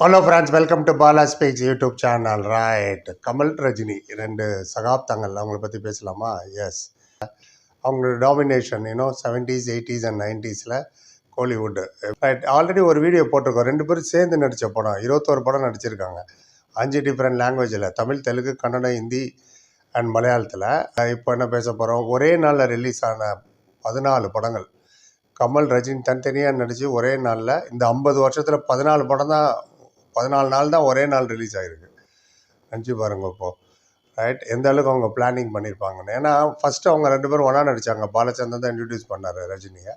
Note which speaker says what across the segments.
Speaker 1: Hello friends welcome to Bala speaks YouTube channel right Kamal Rajini ரெண்டு சகாப்தங்கள். அவங்கள பற்றி பேசலாமா? எஸ் அவங்களோட டாமினேஷன் இன்னும் செவன்டீஸ் எயிட்டிஸ் அண்ட் நைன்ட்டீஸில் கோலிவுட்டு ரைட் ஆல்ரெடி ஒரு வீடியோ போட்டிருக்கோம். ரெண்டு பேரும் சேர்ந்து நடித்த படம். இருபத்தோரு படம் நடிச்சிருக்காங்க. அஞ்சு டிஃப்ரெண்ட் லாங்குவேஜில் தமிழ் தெலுங்கு கன்னடம் ஹிந்தி அண்ட் மலையாளத்தில். இப்போ என்ன பேச போகிறோம் ஒரே நாளில் ரிலீஸ் ஆன பதினாலு படங்கள். கமல் ரஜினி தனித்தனியாக நடித்து ஒரே நாளில் இந்த ஐம்பது வருஷத்தில் பதினாலு படம் தான் பதினாலு நாள் தான் ஒரே நாள் ரிலீஸ் ஆகிருக்கு நினச்சி பாருங்க இப்போது ரைட் எந்த அளவுக்கு அவங்க பிளானிங் பண்ணியிருப்பாங்கன்னு ஏன்னா ஃபஸ்ட்டு அவங்க ரெண்டு பேரும் ஒன்றா நடித்தாங்க பாலச்சந்தர் தான் இன்ட்ரடியூஸ் பண்ணார் ரஜினியை.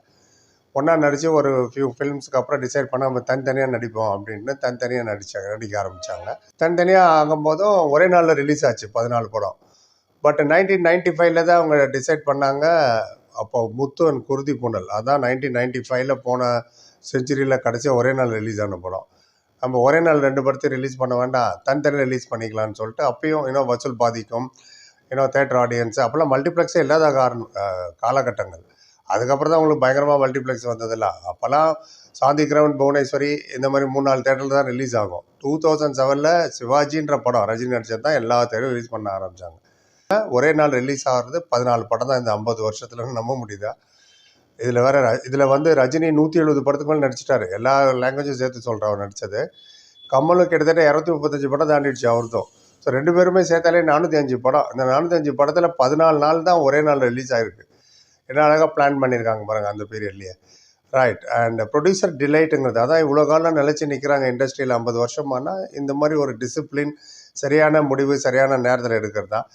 Speaker 1: ஒன்றா நடித்து ஒரு ஃபியூ ஃபிலிம்ஸ்க்கு அப்புறம் டிசைட் பண்ண நம்ம தனித்தனியாக நடிப்போம் அப்படின்னு தனித்தனியாக நடித்தாங்க நடிக்க ஆரம்பித்தாங்க தனித்தனியாக ஆகும்போதும் ஒரே நாளில் ரிலீஸ் ஆச்சு பதினாலு படம். பட் நைன்டீன் நைன்டி ஃபைவ்ல தான் அவங்க டிசைட் பண்ணாங்க அப்போ முத்து அண்ட் குருதி பூண்டல் அதான் நைன்டீன் நைன்டி ஃபைவ்ல போன செஞ்சுரியில் கடைசியாக ஒரே நாள் ரிலீஸ் ஆன படம். நம்ம ஒரே நாள் ரெண்டு படத்தையும் ரிலீஸ் பண்ண வேண்டாம். தனித்தனி ரிலீஸ் பண்ணிக்கலாம்னு சொல்லிட்டு அப்பயும் இன்னும் வசூல் பாதிக்கும். இன்னும் தேட்டர் ஆடியன்ஸ் அப்போல்லாம் மல்டிப்ளெக்ஸே இல்லாத காரணம் காலகட்டங்கள். அதுக்கப்புறம் தான் உங்களுக்கு பயங்கரமாக மல்டிப்ளெக்ஸ் வந்ததில்ல. அப்போல்லாம் சாந்தி கிரவன் புவனேஸ்வரி இந்த மாதிரி மூணு நாலு தேட்டரில் தான் ரிலீஸ் ஆகும். டூ தௌசண்ட் செவனில் சிவாஜின்ற படம் ரஜினி நடிச்சது தான் எல்லா தேட்டரும் ரிலீஸ் பண்ண ஆரம்பித்தாங்க ஒரே நாள் ரிலீஸ் ஆகிறது பதினாலு படம் தான். இந்த ஐம்பது வருஷத்துல நம்ப முடியுதா? இதில் வேற இதில் வந்து ரஜினி நூற்றி எழுபது படத்துக்கு மேலே நடிச்சிட்டாரு. எல்லா லாங்குவேஜும் சேர்த்து சொல்கிறேன் அவர் நடித்தது கமலும் கிட்டத்தட்ட இரநூத்தி முப்பத்தஞ்சு படம் தாண்டிடுச்சு அவர்தும் ஸோ ரெண்டு பேருமே சேர்த்தாலே நானூற்றி அஞ்சு படம். இந்த நானூற்றி அஞ்சு படத்தில் பதினாலு நாள் தான் ஒரே நாள் ரிலீஸ் ஆகிருக்கு என்ன அழகாக பிளான் பண்ணியிருக்காங்க பாருங்கள் அந்த பீரியட்லேயே ரைட் அண்ட் ப்ரொடியூசர் டிலைட்டுங்கிறது அதான் இவ்வளோ காலம் நிலச்சி நிற்கிறாங்க இண்டஸ்ட்ரியில் ஐம்பது வருஷமானால் இந்த மாதிரி ஒரு டிசிப்ளின் சரியான முடிவு சரியான நேரத்தில் எடுக்கிறது? தான்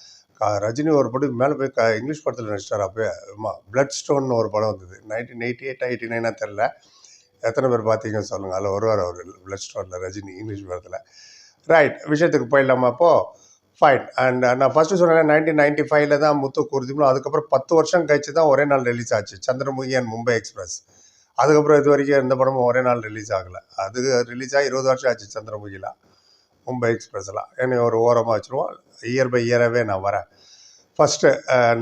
Speaker 1: ரஜினி ஒரு படம் மேலே போய் க இங்கிலீஷ் படத்தில் நடிச்சிட்டார் அப்போயே. ஆமாம் பிளட் ஸ்டோன்னு ஒரு படம் வந்தது. நைன்டீன் எயிட்டி எயிட் எயிட்டி நைனாக தெரில எத்தனை பேர் பார்த்தீங்கன்னு சொல்லுங்கள் அதில் ஒருவர் அவர் பிளட் ஸ்டோனில் ரஜினி இங்கிலீஷ் படத்தில். ரைட் விஷயத்துக்கு போயிடலாமா அப்போது ஃபைன் அண்ட் நான் ஃபஸ்ட்டு சொன்னேன் நைன்டீன் நைன்டி ஃபைவ்ல தான் முத்து குருதிமும் அதுக்கப்புறம் பத்து வருஷம் கழிச்சு தான் ஒரே நாள் ரிலீஸ் ஆச்சு. Chandramukhi and Mumbai Express. அதுக்கப்புறம் இது வரைக்கும் எந்த படமும் ஒரே நாள் ரிலீஸ் ஆகலை. அது ரிலீஸ் ஆகி இருபது வருஷம் ஆச்சு சந்திரமுகிலாம் மும்பை எக்ஸ்பிரஸ்லாம் என்னை ஒரு ஓரமாக வச்சுருவோம். இயர் பை இயராகவே நான் வரேன். ஃபஸ்ட்டு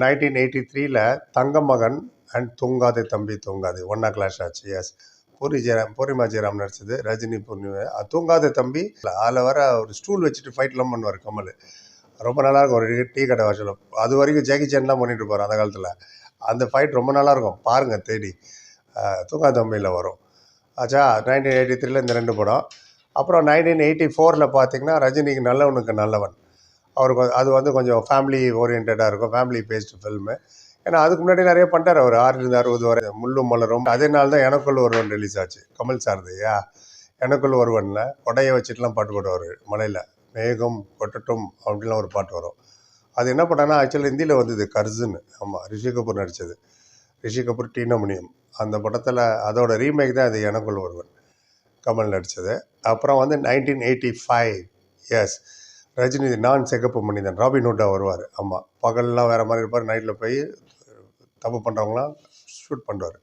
Speaker 1: நைன்டீன் எயிட்டி த்ரீல தங்கமகன் அண்ட் தூங்காதே தம்பி தூங்காதே. ஒன்னா கிளாஷ் ஆச்சு. எஸ் பூரி ஜெயராம் பூரிமா ஜெயராம் நடிச்சது. ரஜினி பூர்ணிமா. தூங்காதே தம்பி. அதில் வர ஒரு ஸ்டூல் வச்சுட்டு ஃபைட்லாம் பண்ணுவார் கமல். ரொம்ப நல்லா இருக்கும். ஒரு டீ கடை வாசல் அது வரைக்கும் ஜேக்கி சேன்லாம் பண்ணிட்டு இருப்பார் அந்த காலத்தில். அந்த ஃபைட் ரொம்ப நல்லா இருக்கும். பாருங்கள் தேடி. அஹ், தம்பியில் வரும். ஆச்சா நைன்டீன் எயிட்டி த்ரீல இந்த ரெண்டு படம். அப்புறம் நைன்டீன் எயிட்டி ஃபோரில் பார்த்தீங்கன்னா ரஜினிக்கு நல்லவனுக்கு நல்லவன். அவருக்கு அது வந்து கொஞ்சம் ஃபேமிலி ஓரியன்டாக இருக்கும். ஃபேமிலி பேஸ்டு ஃபில்மு ஏன்னா அதுக்கு முன்னாடி நிறைய பண்ணிட்டார் அவர். ஆறுலேருந்து அறுபது வரை முள்ளும் மலரும். அதே நாள் தான் எனக்குள்ள ஒருவன் ரிலீஸ் ஆச்சு. கமல் சார்தையா? எனக்குள் ஒருவனில் கொடையை வச்சுட்டுலாம் பாட்டு பாடுவார் மலையில். மேகம் கொட்டட்டும் அப்படின்லாம் ஒரு பாட்டு வரும். அது என்ன பண்ணான்னா ஆக்சுவலி ஹிந்தியில் வந்தது கர்ஸுன்னு ஆமாம் ரிஷி கபூர் நடித்தது ரிஷி கபூர் டீனமுனியம் அந்த படத்தில் அதோட ரீமேக் தான் அது எனக்குள்ள ஒருவன். கமல் நடித்தது அப்புறம் வந்து nineteen eighty five yes Rajini Naan Sigappu Manithan robin Hooda வருவார். ஆமாம் பகல்லாம் வேறு மாதிரி இருப்பார் நைட்டில் போய் தப்பு பண்ணுறவங்களாம் ஷூட் பண்ணுவார்.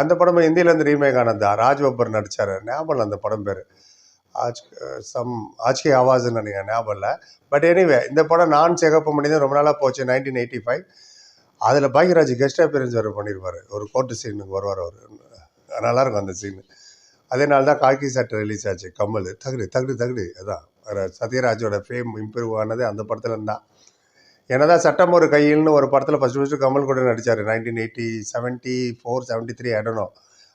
Speaker 1: அந்த படம் இந்தியிலேருந்து ரீமேக் ஆனது. ராஜ் பப்பர் நடித்தார் ஞாபகம் அந்த படம் பேர். ஆஜ் சம் ஆச்கி ஆவாஸ்ன்னு நினைக்கிறேன் ஞாபகம் இல்லை. பட் எனிவே இந்த படம் நான் செகப்பு மனிதன் ரொம்ப நாளாக போச்சு நைன்டீன் எயிட்டி ஃபைவ் அதில் பாக்யராஜ் கெஸ்ட் அப்பியரன்ஸ் வர பண்ணியிருப்பார் ஒரு கோர்ட்டு சீனுக்கு வருவார் அவர். நல்லாயிருக்கும் அந்த சீனு அதே நாள் தான் காக்கி சட்டை ரிலீஸ் ஆச்சு. கமல் தகுடு தகுடு தகுடு. அதான். சத்யராஜோட ஃபேம் இம்ப்ரூவ் ஆனது அந்த படத்துல தான் என்னதான் சட்டம் ஒரு கையில்னு ஒரு படத்தில் ஃபஸ்ட்டு ஃபஸ்ட்டு கமல் கூட நடித்தார் nineteen eighty seventy four seventy three ஆடணும்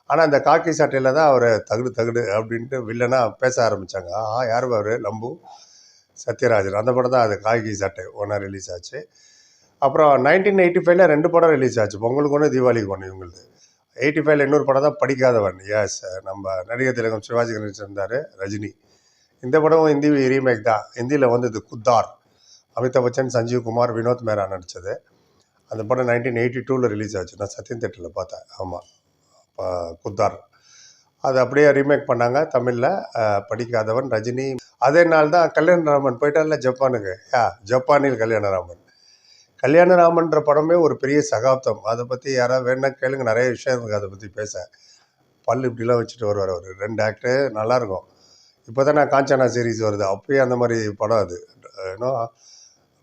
Speaker 1: ஆனால் அந்த காக்கி சட்டையில் தான் அவர் தகுடு தகுடு அப்படின்ட்டு வில்லனாக பேச ஆரம்பித்தாங்க ஆஹா யார் அவர்? லம்பு. சத்யராஜன். அந்த படம் தான் அது காக்கி சட்டை ஒன்றா ரிலீஸ் ஆச்சு. அப்புறம் நைன்டீன் எயிட்டி ஃபைவ்ல ரெண்டு படம் ரிலீஸ் ஆச்சு. பொங்கலுக்கு ஒன்று தீபாவளிக்கு ஒன்று இவங்களுக்கு எயிட்டி ஃபைவ்ல இன்னொரு படம் தான் படிக்காதவன். எஸ் நம்ம நடிகர் திலகம் சிவாஜி கணேசன் இருந்தார் ரஜினி. இந்த படமும் ஹிந்தி ரீமேக் தான். ஹிந்தியில் வந்தது குத்தார். அமிதாப் பச்சன் சஞ்சீவ் குமார் வினோத் மேரா நடித்தது அந்த படம் நைன்டீன் எயிட்டி டூவில் ரிலீஸ் ஆச்சு. நான் சத்யன் தேட்டரில் பார்த்தேன். ஆமாம் குத்தார். அது அப்படியே ரீமேக் பண்ணாங்க. தமிழில் படிக்காதவன் ரஜினி. அதே நாள் தான் கல்யாணராமன் போயிட்டார்ல ஜப்பானுக்கு. யா ஜப்பானில் கல்யாணராமன். கல்யாணராமன்ற படமே ஒரு பெரிய சகாப்தம். அதை பற்றி யாராவது வேணா கேளுங்க. நிறைய விஷயம் இருக்குது அதை பற்றி பேச. பல் இப்படிலாம் வச்சுட்டு வருவார் அவர். ரெண்டு ஆக்டரு நல்லாயிருக்கும் இப்போ தான் நான் காஞ்சனா சீரிஸ் வருது. அப்போயே அந்த மாதிரி படம் அது. ஏன்னா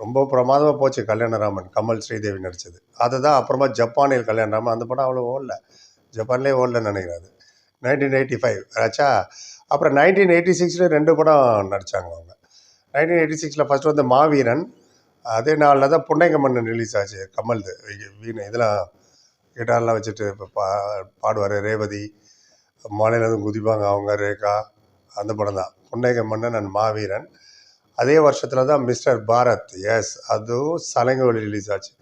Speaker 1: ரொம்ப பிரமாதமாக போச்சு கல்யாணராமன். கமல் ஸ்ரீதேவி நடித்தது அதை தான் அப்புறமா ஜப்பானில் கல்யாணராமன். அந்த படம் அவ்வளோ ஓடல. ஜப்பான்லேயே ஓடலன்னு நினைக்கிறேன் அது. நைன்டீன் எயிட்டி ஃபைவ் ஆச்சா? அப்புறம் நைன்டீன் எயிட்டி சிக்ஸில் ரெண்டு படம் நடித்தாங்க அவங்க. நைன்டீன் எயிட்டி சிக்ஸில் ஃபஸ்ட்டு வந்து மாவீரன். அதே நாளில் தான் புன்னைங்க மன்னன் ரிலீஸ் ஆச்சு. கமல்து வீணை இதெல்லாம் கிட்டார்லாம் வச்சுட்டு இப்போ பா பாடுவார் ரேவதி மாலையிலேருந்து குதிப்பாங்க அவங்க ரேகா அந்த படம் தான். புன்னைங்க மன்னன் அண்ட் மாவீரன். அதே வருஷத்தில் தான் மிஸ்டர் பாரத் எஸ் அதுவும் சலங்கை ரிலீஸ் ஆச்சு.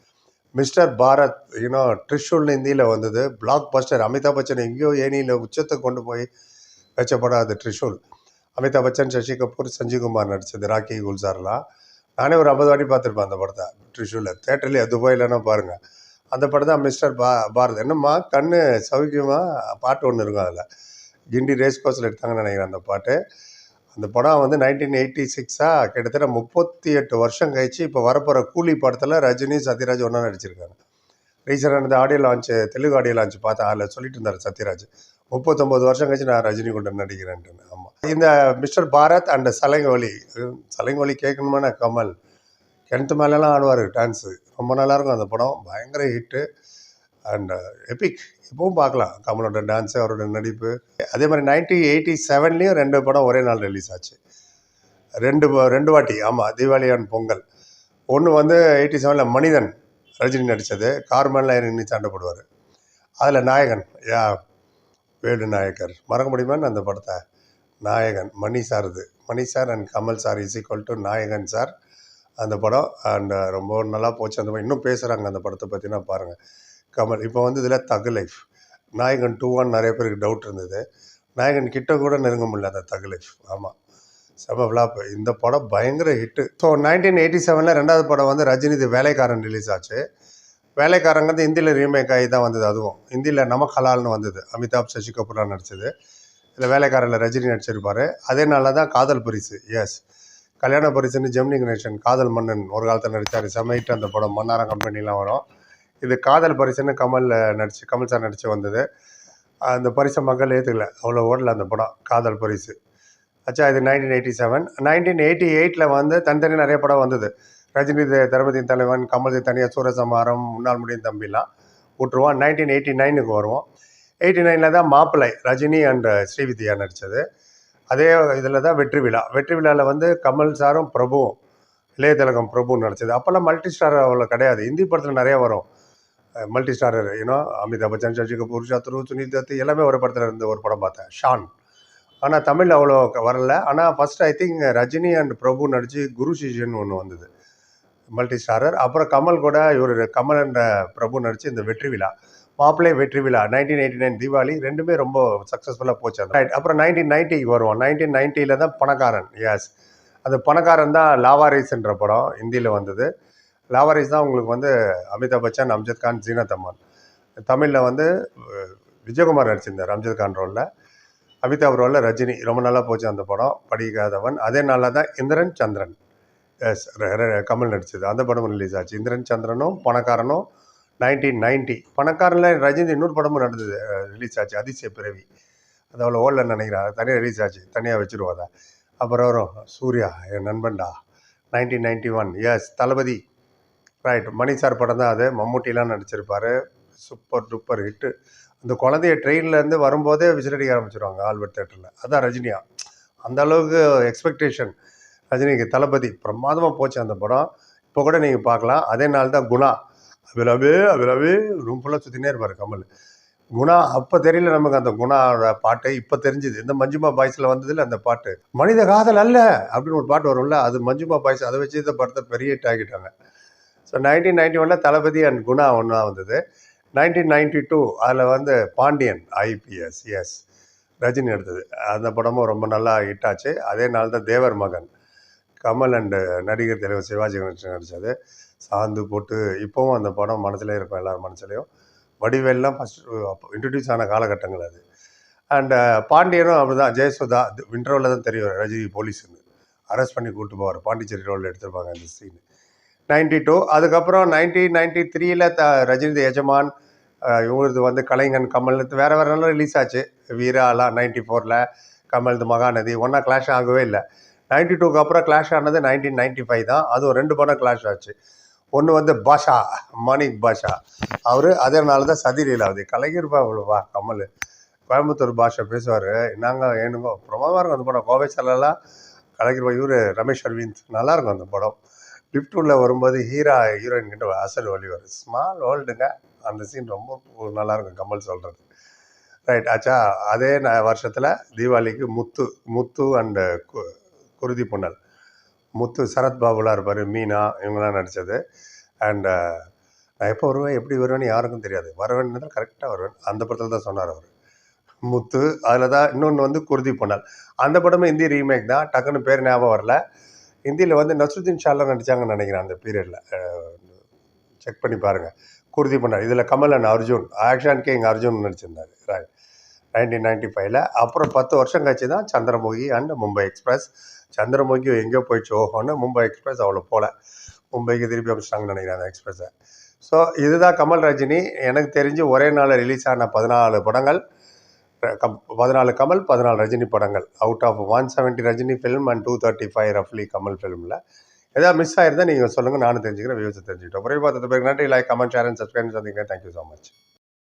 Speaker 1: மிஸ்டர் பாரத் யூனோ ட்ரிஷூல் ஹிந்தியில் வந்தது. பிளாக் பஸ்டர் அமிதாப் பச்சன் எங்கேயோ ஏனியில் உச்சத்தை கொண்டு போய் வச்ச படம் அது ட்ரிஷூல். அமிதாப் பச்சன் சசி கபூர் சஞ்சீவ் குமார் நடித்தது ராக்கி குல்சார்லாம். நானே ஒரு ஐம்பது வாட்டி பார்த்துருப்பேன் அந்த படத்தை ட்ரிஷூலில் தேட்டர்லேயே அது இல்லைன்னா பாருங்கள் அந்த படம் தான் மிஸ்டர் பா பாரத். என்னம்மா கண்ணு சௌக்கியமாக பாட்டு ஒன்று இருக்கும் அதில். கிண்டி ரேஸ் கோர்ஸில் எடுத்தாங்கன்னு நினைக்கிறேன் அந்த பாட்டு. அந்த படம் வந்து நைன்டீன் எயிட்டி சிக்ஸாக கிட்டத்தட்ட முப்பத்தி எட்டு வருஷம் கழிச்சு இப்போ வரப்போகிற கூலி படத்தில் ரஜினி சத்யராஜ் ஒன்றா நடிச்சிருக்காங்க. ரீசெண்டாக இந்த audio launch Telugu audio launch பார்த்தேன் அதில் சொல்லிட்டு இருந்தார் சத்யராஜ். முப்பத்தொம்பது வருஷம் கழிச்சு நான் ரஜினி கூட நடிக்கிறேன்ட்டு ஆமாம் இந்த மிஸ்டர் பாரத் அண்ட் சலங்கொலி சலங்கொலி கேட்கணுமான கமல் கிணத்து மேலெலாம் ஆடுவார் டான்ஸு. ரொம்ப நல்லாயிருக்கும் அந்த படம். பயங்கர ஹிட்டு. அண்ட் எபிக் uh, இப்போவும் பார்க்கலாம். கமலோட டான்ஸு அவரோட நடிப்பு. அதே மாதிரி நைன்டீன் எயிட்டி செவன்லேயும் ரெண்டு படம் ஒரே நாள் ரிலீஸ் ஆச்சு. ரெண்டு ரெண்டு வாட்டி. ஆமாம் தீபாவளி அண்ட் பொங்கல். ஒன்று வந்து எயிட்டி செவனில் மனிதன் ரஜினி நடித்தது கார்மேனில் இறங்கி சண்டை போடுவார். அதில் நாயகன். யா வேலு நாயக்கர் மறக்க முடியுமான்னு அந்த படத்தை? நாயகன் மணி சார் இது. Mani sir and Kamal sir is equal to Nayakan sir அந்த படம் அண்ட் ரொம்ப நல்லா போச்சு. அந்த படம் இன்னும் பேசுகிறாங்க அந்த படத்தை பற்றினா பாருங்கள் கமல் இப்போ வந்து இதில் தகு லைஃப் நாயகன் டூ நிறைய பேருக்கு டவுட் இருந்தது. நாயகன் கிட்ட கூட நெருங்க முடியல அந்த தகு லைஃப் ஆமாம் செம ஃப்ளாப் இந்த படம் பயங்கர ஹிட்டு ஸோ நைன்டீன் எயிட்டி செவனில் ரெண்டாவது படம் வந்து ரஜினி தி வேலைக்காரன் ரிலீஸ் ஆச்சு. வேலைக்காரங்கிறது ஹிந்தியில் ரீமேக் ஆகி தான் வந்தது அதுவும். ஹிந்தியில் நமக் ஹலால்னு வந்தது. அமிதாப் சசி கபூர்லாம் நடித்தது இதில் வேலைக்காரில் ரஜினி நடிச்சிருப்பார். அதே நாளில் தான் காதல் பரிசு. எஸ் கல்யாண பரிசுன்னு ஜெமினி கணேசன் காதல் மன்னன் ஒரு காலத்தில் நடித்தார் செமைட்டு அந்த படம். மன்னாரம் கம்பெனிலாம் வரும். இது காதல் பரிசுன்னு கமல் நடிச்சு கமல் சார் நடித்து வந்தது. அந்த பரிசை மக்கள் ஏற்றுக்கல அவ்வளோ ஓடல அந்த படம். காதல் பரிசு. ஆச்சா இது nineteen eighty seven nineteen eighty எயிட்டில் வந்து தனித்தனி நிறைய படம் வந்தது. ரஜினி த- தளபதியின் தலைவன் கமல் தனியாக சூரசம்ஹாரம் முன்னாள் முடியும் தம்பிலாம் விட்டுருவோம் நைன்டீன் எயிட்டி நைனுக்கு வருவோம். எயிட்டி நைனில் தான் மாப்பிள்ளை ரஜினி அண்ட் ஸ்ரீவித்யா நடித்தது அதே இதில் தான் வெற்றி விழா. வெற்றி விழாவில் வந்து கமல் சாரும் பிரபுவும் இளைய திலகம் பிரபு நடிச்சது. அப்போல்லாம் மல்டி ஸ்டார் அவ்வளோ கிடையாது. ஹிந்தி படத்தில் நிறைய வரும். Multi starrer you know Amitabh Bachchan Shashi Kapoor சத்ரு சுனில் தத்து எல்லாமே ஒரு படத்தில் இருந்து ஒரு படம் பார்த்தேன். ஷான். ஆனால் தமிழ் அவ்வளோ க- வரல. ஆனால் first I think Rajini and Prabhu நடித்து குரு சிஷன் ஒன்று வந்தது. மல்டி ஸ்டாரர் அப்புறம் கமல் கூட இவர் கமல் என்ற பிரபு நடித்து இந்த வெற்றி விழா மாப்பிள்ளை வெற்றி விழா நைன்டீன் எயிட்டி நைன் தீபாவளி ரெண்டுமே ரொம்ப சக்ஸஸ்ஃபுல்லாக போச்சு அந்த ரைட் அப்புறம் நைன்டீன் நைன்ட்டிக்கு வருவோம். நைன்டீன் நைன்ட்டியில் தான் பணக்காரன். எஸ் அந்த பணக்காரன் தான் லாவாரிஸ்ன்ற படம் ஹிந்தியில் வந்தது. லாவாரிஸ் தான் உங்களுக்கு வந்து அமிதாப் பச்சன் அம்ஜத் கான் ஜீனத் அம்மான் தமிழில் வந்து விஜயகுமார் நடிச்சிருந்தார் அம்ஜத் கான் ரோலில். அமிதாப் ரோலில் ரஜினி. ரொம்ப நல்லா போச்சு அந்த படம். படிக்காதவன். அதே நாளில் தான் இந்திரன் சந்திரன். கமல் நடிச்சது. அந்த படமும் ரிலீஸ் ஆச்சு. இந்திரன் சந்திரனும் பணக்காரனும் நைன்டீன் நைன்ட்டி பணக்காரனில் ரஜினி இன்னொரு படமும் நடந்தது. ரிலீஸ் ஆச்சு. அதிசய பிறவி. அது அவ்வளோ ஓடலன்னு நினைக்கிறேன். தனியாக ரிலீஸ் ஆச்சு. தனியாக வச்சுருவோம் அப்புறம் வரும். சூர்யா என் நண்பன்டா. Nineteen ninety one yes Thalapathi. Right Mani sir படம் தான் அது. மம்முட்டிலாம் நடிச்சிருப்பார். சூப்பர் டூப்பர் ஹிட்டு அந்த குழந்தைய ட்ரெயின்லேருந்து வரும்போதே விசிலடிக்க ஆரம்பிச்சிருவாங்க ஆல்பர்ட் தேட்டரில். அதான் ரஜினியா. அந்த அளவுக்கு எக்ஸ்பெக்டேஷன் ரஜினிக்கு தளபதி பிரமாதமாக போச்சு அந்த படம். இப்போ கூட நீங்கள் பார்க்கலாம். அதே நாள் தான் குணா அபிலவே அபிலவே ரூம் ஃபுல்லாக சுற்றினே இருப்பார் கமல். குணா அப்போ தெரியல நமக்கு அந்த குணாவோட பாட்டு இப்போ தெரிஞ்சுது. இந்த மஞ்சுமா பாய்ஸில் வந்ததில்ல அந்த பாட்டு. மனித காதல் அல்ல அப்படின்னு ஒரு பாட்டு வரும்ல அது மஞ்சுமா பாய்ஸ் அதை வச்சு இந்த படத்தை பெரிய ஹிட் ஆகிட்டாங்க ஸோ நைன்டீன் நைன்டி ஒனில் தளபதி அண்ட் குணா ஒன்றா வந்தது. நைன்டீன் நைன்டி டூ அதில் வந்து பாண்டியன் ஐபிஎஸ் எஸ் ரஜினி எடுத்தது. அந்த படமும் ரொம்ப நல்லா ஹிட் ஆச்சு. அதே நாள் தான் தேவர் மகன். கமல் அண்டு நடிகர் தலைவர் சிவாஜி கணேசன் நடித்தது சாந்து போட்டு இப்போவும் அந்த படம் மனசில் இருக்கும் எல்லார் மனசுலையும். வடிவேல்லாம் ஃபஸ்ட்டு அப்போ இன்ட்ரடியூஸ் ஆன காலகட்டங்கள் அது. அண்டு uh, பாண்டியனும் அப்படிதான். ஜெயசுதா விண்டரோவில் தான் தெரியும். ரஜினி போலீஸ்னு அரெஸ்ட் பண்ணி கூப்பிட்டு போவார். பாண்டிச்சேரி ரோலில் எடுத்துருப்பாங்க அந்த சீன் நைன்டி டூ அதுக்கப்புறம் நைன்டீன் நைன்டி த்ரீயில் த ரஜினி எஜமான் அஹ் வந்து கலைஞன் கமல். வேறு வேற நல்லா ரிலீஸ் ஆச்சு. வீராலாம் நைன்டி ஃபோரில் கமல்து மகாநதி. ஒன்றா கிளாஷ் ஆகவே இல்லை. நைன்டி டூக்கு அப்புறம் கிளாஷ் ஆனது நைன்டீன் நைன்டி ஃபைவ் தான். அதுவும் ரெண்டு படம் கிளாஷ் ஆச்சு. ஒன்று வந்து பாஷா மாணிக் பாஷா. அவர் அதே தான் சதி லீலாவதி. கலைஞர் அவ்வளோவா கமல். கோயம்புத்தூர் பாஷா பேசுவார். நாங்கள் ஏனுங்கோ பிரமாதமாக இருக்கும் அந்த படம். கோவை செல்லலாம் கலைஞர் இவர் ரமேஷ் அரவிந்த். நல்லாயிருக்கும் அந்த படம். லிஃப்ட் உள்ள வரும்போது ஹீரா ஹீரோயின் கிட்ட அசல் வழிவார் ஸ்மால் வேர்ல்டுங்க அந்த சீன் ரொம்ப நல்லாயிருக்கும் கமல் சொல்கிறது ரைட் ஆச்சா. அதே வருஷத்தில் தீபாவளிக்கு முத்து முத்து அண்டு குருதி புன்னல். முத்து சரத்பாபுலாம் இருப்பார் மீனா இவங்கெல்லாம் நடித்தது அண்டு uh, நான் எப்போ வருவேன் எப்படி வருவேன்னு யாருக்கும் தெரியாது. வருவேன்னு தான் கரெக்டாக வருவேன். அந்த படத்தில் தான் சொன்னார் அவர். முத்து அதில் தான் இன்னொன்று வந்து குருதி புன்னல். அந்த படமும் இந்தி ரீமேக் தான். டக்குன்னு பேர் ஞாபகம் வரல. இந்தியில் வந்து நசுருதீன் ஷாலாம் நடித்தாங்கன்னு நினைக்கிறேன் அந்த பீரியடில் செக் பண்ணி பாருங்கள் குருதி புன்னல். இதில் Kamal and Arjun. Action king Arjun நடிச்சிருந்தார். Right nineteen ninety ஃபைவ்ல அப்புறம் பத்து வருஷம் கழிச்சு தான் சந்திரமுகி அண்ட் மும்பை எக்ஸ்பிரஸ் சந்திரமுகி எங்கேயோ போயிடுச்சு. ஓஹோன்னு மும்பை எக்ஸ்பிரஸ் அவ்வளோ போகல மும்பைக்கு திருப்பி அமைச்சிட்டாங்கன்னு நினைக்கிறேன் அந்த எக்ஸ்பிரஸை. ஸோ இதுதான் கமல் ரஜினி. எனக்கு தெரிஞ்சு ஒரே நாளில் ரிலீஸ் ஆன பதினாலு படங்கள். கம் பதினாலு கமல் பதினாலு ரஜினி படங்கள். Out of one seventy Rajini film and two thirty five ரஃப்லி Kamal ஃபிலிமில் ஏதாவது மிஸ் ஆயிருந்தால் நீங்கள் சொல்லுங்கள் நானும் தெரிஞ்சுக்கிறேன் வியூஸ் தெரிஞ்சுக்கிட்டோம். ஒரே பார்த்து பேருக்கு நன்றி. Like comment share and subscribe சந்திக்கிறேன் தேங்க்யூ ஸோ மச்